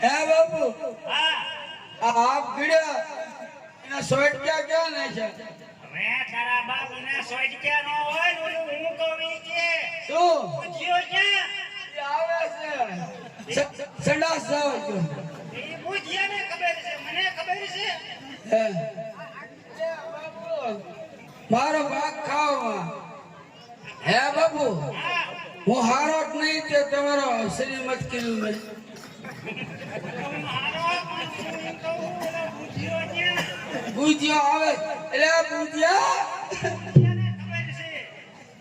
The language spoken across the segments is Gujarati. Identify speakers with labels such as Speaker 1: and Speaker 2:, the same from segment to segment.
Speaker 1: હે બાપુ
Speaker 2: હા
Speaker 1: આ હાફ ગીડ્યા એના શોર્ટ ક્યાં ક્યાં ને છે
Speaker 2: હવે તારા બાપને સોજક્યા નો હોય ને ઓલું હું કહું ઈ કે
Speaker 1: શું
Speaker 2: પૂછ્યો ક્યાં
Speaker 1: એ આવે છે સ- સંડાસ જાવ છો
Speaker 2: એ પૂછ્યા ને ખબર છે મને ખબર છે
Speaker 1: હે એ બાપુ મારો ભાગ ખાવામાં હે બાપુ
Speaker 2: હા
Speaker 1: હું હારો જ નહીં તે તમારો શ્રીમત કીધું મેં બુજિયો આવે.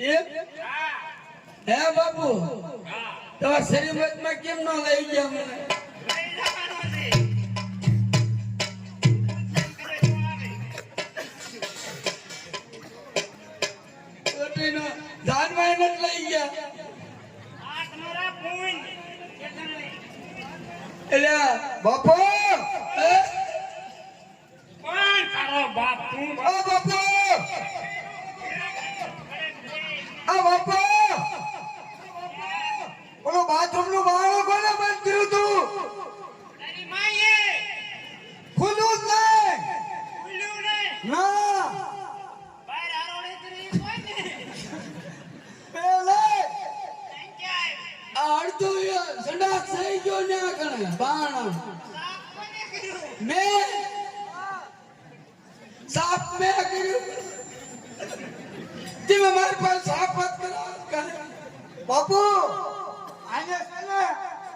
Speaker 1: એટલે
Speaker 2: હા
Speaker 1: બાપુ? શ્રીમતમાં કેમ ન લઈ ગયા મને?
Speaker 2: લઈ જવાનો છે કરે તો આવે
Speaker 1: છોટીનો જાનમાં એને જ લઈ ગયા. એટલે
Speaker 3: બાપો!
Speaker 2: કોણ તારો બાપ તું?
Speaker 3: ઓ બાપુ! આ બાપુ! ઓલો બાથરૂમનું બાળો કોને બંધ કર્યું તું?
Speaker 2: તારી માએ.
Speaker 3: ખુલ્લું જ નહીં.
Speaker 2: ખુલ્લું નહીં.
Speaker 3: ના
Speaker 2: બહાર આરોડે તરી કોઈ ને
Speaker 3: પેલે
Speaker 2: ક્યાંય
Speaker 1: આ અડધું એ સંડાસ થઈ ગયો ને આ
Speaker 2: કર્યું
Speaker 1: મેં સાફ મેં કર્યું. તમે મારી પાસે સાફ વાત કરો
Speaker 3: બાપુ આને સલે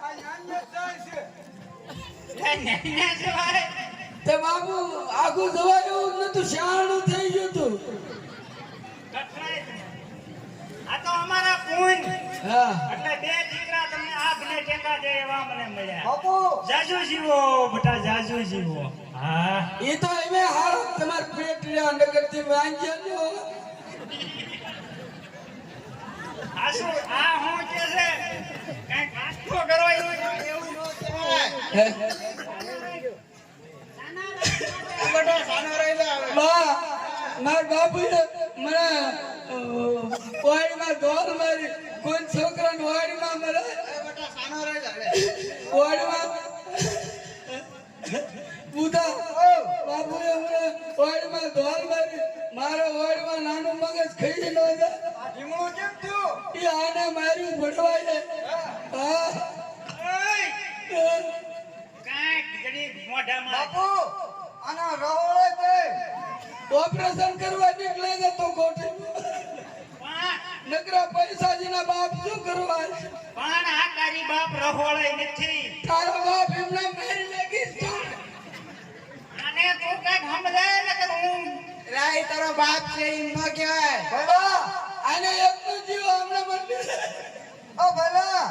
Speaker 3: આને જાય છે.
Speaker 1: તે નતું શાણું થઈ ગયું તું
Speaker 2: આ તો અમારા પૂન.
Speaker 1: હા.
Speaker 2: એટલે બે ટેકા દે એવા મને મળ્યા.
Speaker 3: બાપુ!
Speaker 2: જાજુ જીવો બટા જાજુ જીવો હા.
Speaker 1: એ તો એમે હાલ તમાર પેટ રહ્યા નગરથી વાંચ્યા
Speaker 2: આ શું આ હું કે છે? કઈ નાસ્તો કરો એવું એવું ન કહેવાય
Speaker 3: બેટા સાનો રહી
Speaker 1: બા માર બાપુ મને વાડીમાં દોર મારી કોઈ છોકરાને વાડીમાં મરે
Speaker 3: કેમ થયું
Speaker 1: એ આને માર્યું ભટવાય હા
Speaker 2: કાંઈક ઘડી મોઢામાં
Speaker 3: બાપુ
Speaker 1: ઓપરેશન કરવા નીકળે તો ખોટી નકરા પૈસાજીના બાપ શું કરવા
Speaker 2: પણ આ તારી બાપ રહોળે નથી.
Speaker 1: તારો બાપ એમને મેરી નાખીશ છે.
Speaker 2: આને તું કંઈક સમજાય ને કે હું
Speaker 3: રાય તારો બાપ છે એમ ન કહેવાય. ભલા
Speaker 1: આને એકનો જીવ અમને મળી
Speaker 3: ઓ ભલા.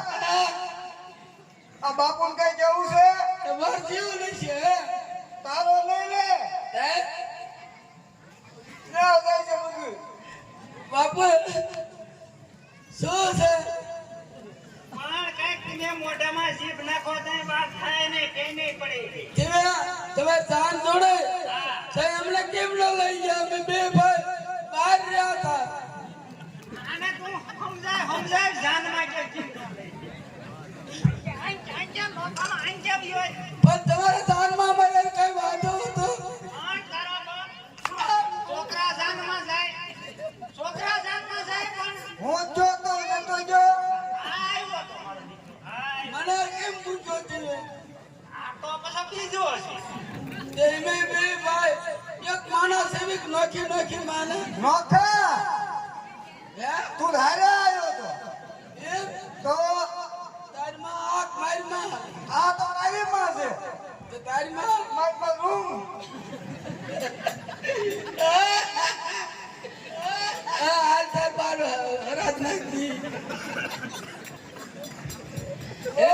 Speaker 3: આ બાપુ કઈ કેવું છે?
Speaker 1: તમાર જીવ નથી હે
Speaker 3: તારો લઈ લે
Speaker 1: હે?
Speaker 3: ના જાય છે બધું
Speaker 1: બાપુ શું છે
Speaker 2: પણ કંઈક તમે મોઢામાં જીભ નાખો તો વાત થાય ને કઈ નહીં પડે
Speaker 1: તમે તમે જાન જોડે તે અમને કેમ ન લઈ ગયા અમે બે ભાઈ બહાર રહ્યા હતા
Speaker 2: આને તું સમજાય સમજાય જાનમાં
Speaker 1: પણ તમારા જાનમાં અમારે કઈ વાંધો હતો?
Speaker 2: છોકરા જાનમાં જાય. છોકરા જાનમાં જાય પણ
Speaker 3: હું જ જોતો જતો જો.
Speaker 2: તો મારો દીકરો.
Speaker 1: મને કેમ પૂછ્યો તમે
Speaker 2: આ તો પાછો બીજો હશે.
Speaker 1: તે અમે બે ભાઈ એક માણસ એવી નોખી નોખી માને.
Speaker 3: નોખા
Speaker 1: હે
Speaker 3: તું ધારે આવ્યો તો
Speaker 1: એમ
Speaker 3: તો
Speaker 1: તારી માં આંખ મારી માં
Speaker 3: આ તો મારી માં છે
Speaker 1: તો તારી માં
Speaker 3: મારી માં રૂમ
Speaker 1: આ હાલ તાર બાર હરાજ નાખી એ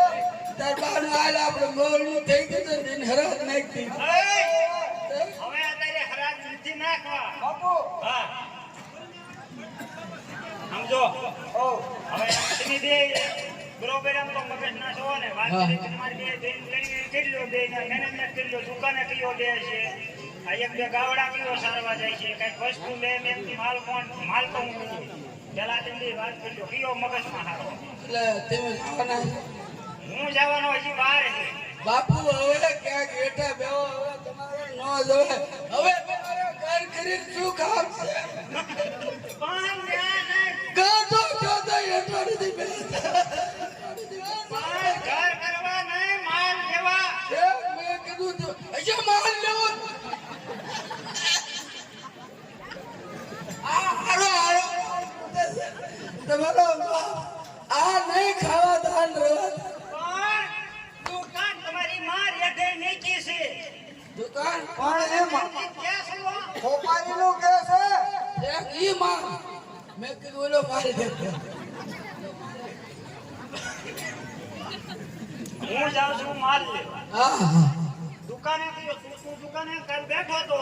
Speaker 1: તાર બાર હાલ આપણે મોડું થઈ ગયું તો દિન હરાજ નાખી
Speaker 2: હવે અત્યારે હરાજ નથી નાખવા.
Speaker 3: બાપુ.
Speaker 2: હા. સમજો.
Speaker 3: ઓ
Speaker 2: હવે તમે બે બરોબર આમ તો મગજ ના. છો ને વાત. તમારી બે બેન લઈને દે ને મેનેજમેન્ટ કરી દુકાને કયો દે છે. આ એક બે ગાવડા કયો સારવા જાય છે. કંઈક વસ્તુ લે ને એમ માલ કોણ માલ તો હું પેલા તેમની વાત કરી લો. કયો મગજમાં હારો?
Speaker 1: એટલે તેમ
Speaker 2: હું જવાનો હજી વાર
Speaker 1: બાપુ, હવે ક્યાંક હેઠા બેહો, હવે તમારે ન જવે. હવે તમારે ઘર કરી શું કામ
Speaker 2: પણ ત્યાં નહીં.
Speaker 1: કાઢો જો તો હેઠો નથી બેસતા.
Speaker 2: પણ ઘર કરવા નહીં, માલ લેવા.
Speaker 1: એ મેં કીધું તો હજી માલ લેવો આ હારો હારો તમારો આ નહીં ખાવા દાન રહેવા
Speaker 2: પણ દુકાન તમારી માં રેઢે નીચી છે.
Speaker 1: દુકાન
Speaker 3: પણ
Speaker 2: છે હો?
Speaker 3: કે છે?
Speaker 1: ઈ માં મેં કીધું ઓલો મારી દે
Speaker 2: હું જાઉં છું માલ લેવા. દુકાને ગયો તું તું દુકાને કાલ બેઠો તો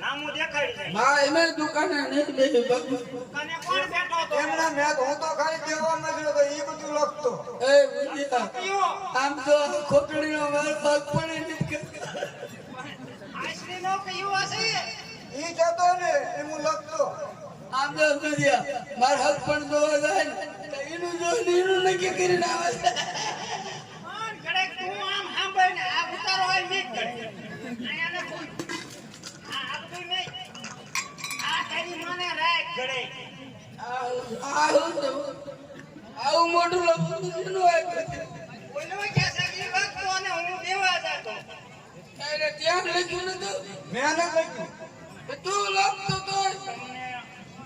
Speaker 2: નામું દેખાડી જાય
Speaker 1: એમે દુકાને નહીં લેવી
Speaker 2: દુકાને કોણ બેઠો તો?
Speaker 3: એમને મેં હું તો ખાલી કહેવામાં જ તો ઈ બધું લખતો.
Speaker 1: એ બુધિયા આમ તો ખોટડીનો માર પગ પણ નથી કરતો.
Speaker 2: આઈસ્ક્રીમનો કયો હશે
Speaker 3: ઈ કહેતો ને એ હું લખતો
Speaker 1: આમ તો બુધિયા માર હક પણ જોવા જાય ને એનું જોઈને એનું નક્કી કરીને આવે છે
Speaker 2: પણ ઘડીક તું આમ સાંભળ ને આ ઉતારો હોય નહીં ઘડીક. અહીંયા ને તું- આ આ નહીં. આ તારી માને રાખ ઘડીક.
Speaker 1: આ- આ હું છે? આવું મોટું લખું
Speaker 2: છે કે લખતો અને હું દેવા જતો.
Speaker 1: તારે ત્યાં લખ્યું નતું
Speaker 3: મેં લખ્યું
Speaker 1: તો લખતો તો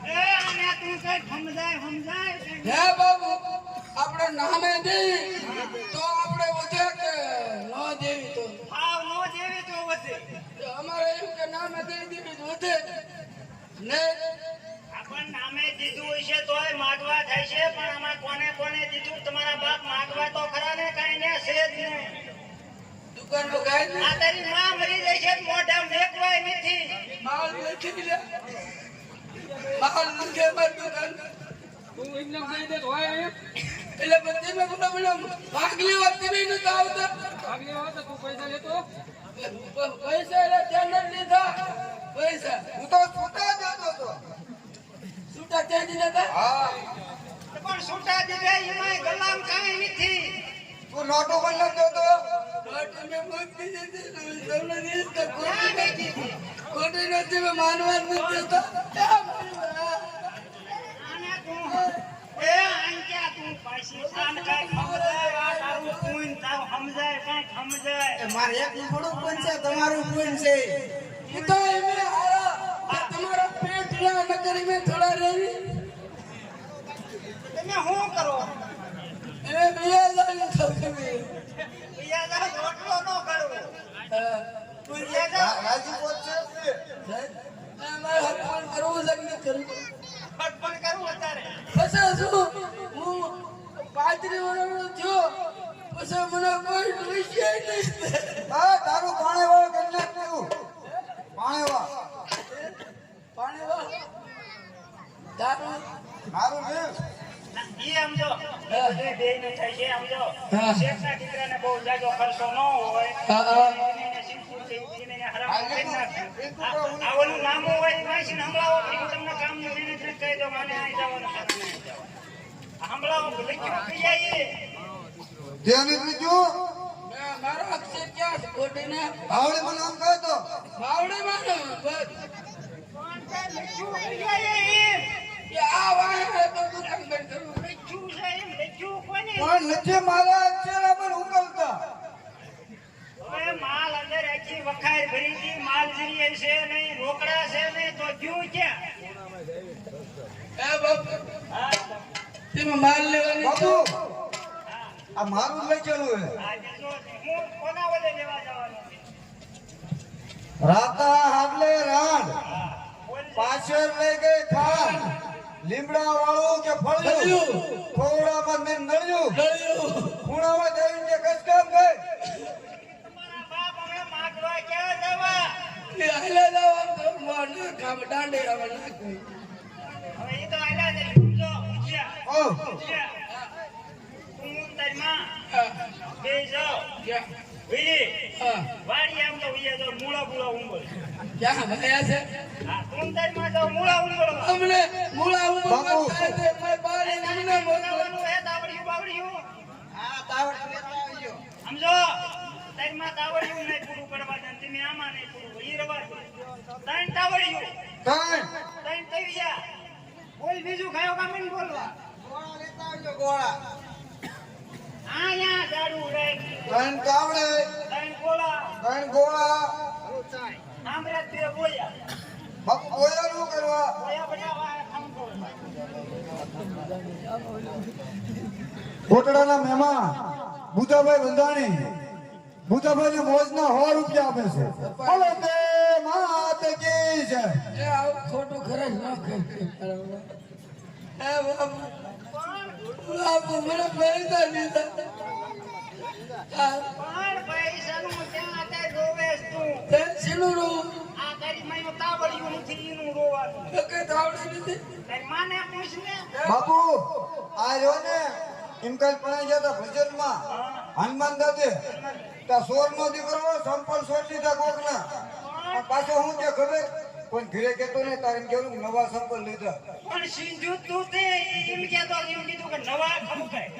Speaker 2: એ આને તું કઈ સમજાય સમજાય?
Speaker 1: હે બાબુ આપણે નામે દઈ તો આપણે વધે કે ન દેવી તો?
Speaker 2: ભાવ નો દેવી તો વધે.
Speaker 1: અમારે એમ કે નામે દઈ દેવી વધે. ને?
Speaker 2: આપણ નામે દીધું છે તોય માગવા થાય છે પણ આમાં કોને કોને દીધું? તમારા બાપ માગવા તો ખરા ને કઈ ને છે જ નહીં
Speaker 1: દુકાનનો ગાય
Speaker 2: આ તારી માં મરી જાય છે મોઢા મેકવાય નથી.
Speaker 1: માલ લખી લે માલ લખે માર દુકાન. એટલે બધી મેં બોલો બોલો ભાગલી વાત કરી ને તો આવતા. પૈસા એટલે ત્યાં નથી લીધા. પૈસા.
Speaker 3: હું તો છૂટા જતો હતો
Speaker 1: છૂટા ત્યાં જ નતા.
Speaker 3: હા.
Speaker 2: પણ છૂટા દીધા એમાંય ગલામ કાંઈ નથી.
Speaker 3: તું નોટો પણ લખતો હતો મારે એક થોડું પણ છે તમારું પણ છે
Speaker 1: તો એમે હારા તમારા ના નકરી મેં થોડા રેવી
Speaker 2: તમે શું કરો
Speaker 1: એ બીજા જાય ખબર પાણી
Speaker 3: વાળ
Speaker 1: તારું
Speaker 3: મારું
Speaker 2: ઈ સમજો બધું બેયને થાય છે સમજો
Speaker 1: હા.
Speaker 2: શેઠના દીકરાને બહુ જાજો ખર્ચો ન હોય.
Speaker 1: હા, હા.
Speaker 2: એને એને સિંપલ છે, એને એને હરામ કરી નાખે. આ આ હોય. એ વાંચીને સંભળાવો હું તમને કહી અહીં જવાનું. આ સંભળાવો લખ્યું પી જાય
Speaker 3: ધ્યાન લીધું
Speaker 1: મારો અક્ષર ક્યાં છે? ખોટી ને
Speaker 3: આવડે મને આમ કહે તો
Speaker 1: બસ.
Speaker 2: તે લખ્યું પી જાય એ.
Speaker 1: એ આ વાય તો દુકાન બંધ
Speaker 3: પણ નથી મારા અક્ષર પણ ઉકલતા.
Speaker 2: હવે માલ અંદર આખી વખાર ભરી હતી માલ જરીએ છે નહીં રોકડા છે નહીં તો ગયું ક્યાં?
Speaker 1: એ માલ લેવાની
Speaker 3: બાપુ! આ મારું
Speaker 2: લઈ ચાલુ હું કોના વડે લેવા જવાનું?
Speaker 3: રાતા હાડલે
Speaker 2: રાણ
Speaker 3: પાછળ લઈ ગઈ ખાન લીમડા વાળું કે ફળિયું. ખોવડામાં મેં નળિયું. ખૂણામાં જઈને કે કચકામ ગઈ
Speaker 2: ક્યાં
Speaker 1: ભયા છે? અમને મૂળા ઉમર થાય છે મારી બારી અમને મોકલો
Speaker 2: હે દાવડિયું બાવડિયું.
Speaker 3: આ તાવડ લેતા
Speaker 2: સમજો? તારમાં તાવડિયું નહીં પૂરું કરવા દે ને તમે આમાં નહીં પૂરું ઈ રવા ત્રણ તાવડિયું
Speaker 3: ત્રણ.
Speaker 2: ત્રણ થઈ ગયા. બોલ બીજું ખાયો કામ નહીં બોલવા.
Speaker 3: ગોળા લેતા આવજો ગોળા.
Speaker 2: આયા જાડું રે
Speaker 3: ત્રણ કાવડે.
Speaker 2: ત્રણ ગોળા.
Speaker 3: ત્રણ ગોળા.
Speaker 2: આમરા બે બોયા
Speaker 3: બાપુ કરવા કોટડાના મહેમાન બુધાભાઈ બંધાણી બુધાભાઈ મોજના સો રૂપિયા આપે છે. બોલો તે માત કી છે
Speaker 1: એ આવું ખોટું ખર્ચ ન કરી. એ બાપુ બાપુ મને પૈસા દીધા
Speaker 2: તે તું?
Speaker 1: તે
Speaker 2: તારી માઈનું તાવડિયું નથી ઈનું રોવાનું.
Speaker 1: એ કઈ નથી.
Speaker 2: તારી માને પૂછ ને.
Speaker 3: બાપુ આ રહ્યો ને એમ કઈ પણ ગયા હતા ભજનમાં. હનુમાન દાદે ત્યાં સોર નો દીકરો સંપલ સોર લીધા કોક ના પાછો હું કે ખબર? કોઈ ઘરે કેતો ને તારે એમ કેવું નવા સંપલ લીધા.
Speaker 2: પણ સિંધુ તું તે એમ કેતો એમ કીધું કે નવા ખમકાય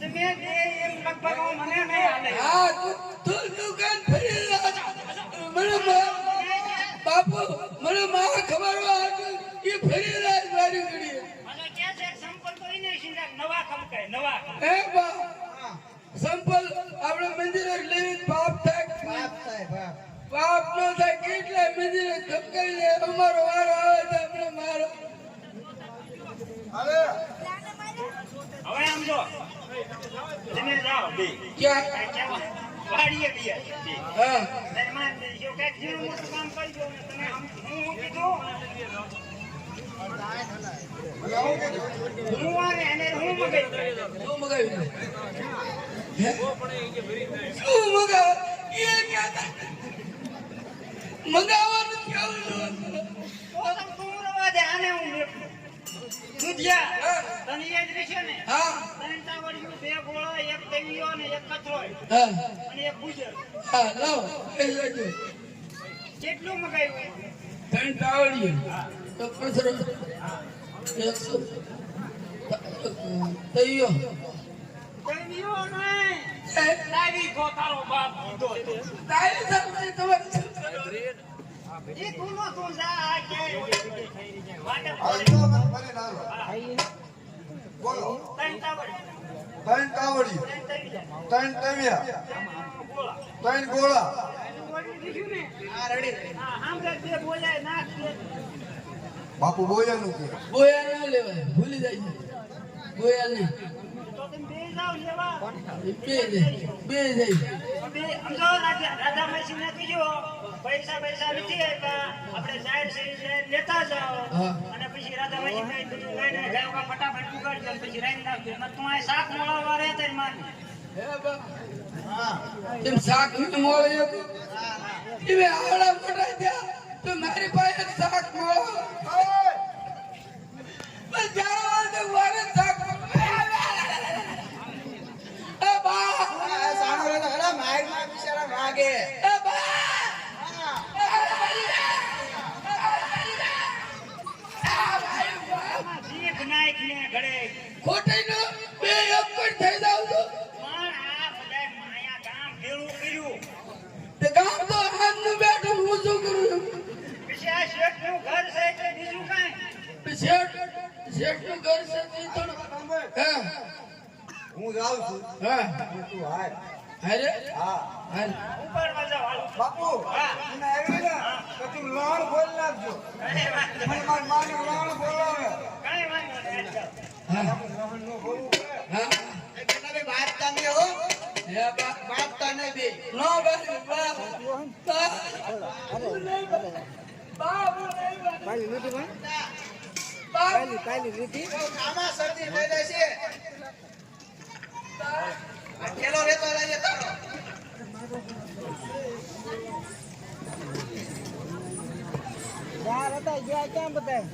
Speaker 2: તો મેં બે એમ લગભગ મને નહીં હાલે
Speaker 1: હા તું તું દુકાન ફરી મને મા- બાપુ મને મારા ખબર એ ફરી રહ્યા મારી ઘડીએ
Speaker 2: મને કે છે સંપર્ક નવા ખમકાય નવા
Speaker 1: એ બા સંપલ આપણે મંદિરે લેવી પાપ થાય પાપ નો થાય કેટલા મંદિરે ધબકાઈ લે અમારો વારો આવે તો આપણે મારો
Speaker 2: હવે આમ જો તમે જાઓ બે
Speaker 1: ક્યાં
Speaker 2: વાડીએ બે બે.
Speaker 1: હા
Speaker 2: તારી માં જો કાંઈક ઝીણું મોટું કામ કરી દો ને તમે આમ હું કીધું હું આવે અને હું મગાઈ
Speaker 1: શું મગાવ્યું હે? શું મગાવ એ ક્યાં હતા? મંગાવવાનું કેવું?
Speaker 2: તો રવા તને એક
Speaker 1: હા
Speaker 2: અને એક ગુજર
Speaker 1: હા લાવો
Speaker 2: કેટલું મગાવ્યું
Speaker 1: ત્રણ તાવડીઓ તો પથરો એકસો તૈયો
Speaker 2: તૈયો
Speaker 1: એ
Speaker 2: તારી ગો તારો બાપ દીધો
Speaker 1: તારી સાથે તમારી
Speaker 2: એ તું નો જા આ
Speaker 3: ના. બોલો
Speaker 2: ત્રણ તાવડિયું,
Speaker 3: ત્રણ કાવડી
Speaker 2: ત્રણ તૈયા,
Speaker 3: ત્રણ
Speaker 2: ગોળા.
Speaker 3: ત્રણ ગોળા
Speaker 2: વળી દીધું ને? બે બોલાય.
Speaker 3: બાપુ કે.
Speaker 1: બોયા ના લેવાય ભૂલી જાય
Speaker 2: તો તમે બે જાઓ પૈસા પૈસા નથી આપ્યા. આપણે છે લેતા જાઓ. અને પછી રાધાભાઈ કઈ બધું લઈને ગાયો ફટાફટ ઉગાડજો પછી રાઈ નાખજો. તું આ શાક મોળાવા રહે તારી માને.
Speaker 1: એમ શાક ને મળે આવડા મોટા થયા તો મારી પાસે શાક મળો પણ જ્યારે વાળે વારે શાક એ બા એ બા
Speaker 2: આમાં જીભ નાખીને ઘડે.
Speaker 1: ખોટી નો બે એક પણ થઈ જાવ તો
Speaker 2: પણ આ બધાય માયા ગામ ભેળું કર્યું.
Speaker 1: તે ગામ તો આજનું બેઠું હું શું કરું
Speaker 2: પછી આ શેઠનું ઘર છે એટલે બીજું કાંઈ.
Speaker 1: શેઠ શેઠનું ઘર છે તે થોડું હા?
Speaker 3: હું. જાઉં છું.
Speaker 1: હા.
Speaker 3: તું હાલ
Speaker 1: અરે
Speaker 3: હા.
Speaker 1: હાલ
Speaker 2: ઉપાડવા જાઓ,
Speaker 3: બાપુ
Speaker 2: હા.
Speaker 3: એને આવી ને તો તું લોણ બોલ નાખજો. મને
Speaker 2: નહીં.
Speaker 3: માને લોણ બોલાવે.
Speaker 2: કાંઈ વાંધો
Speaker 1: હા.
Speaker 3: તમે હો.
Speaker 1: બે. નો બાબુ નહીં રીતિ
Speaker 3: આમાં શરદી થઈ જાય છે ઠેલો રહેતો લાગે તારો
Speaker 4: યાર હતા, ગયા ક્યાં બધા?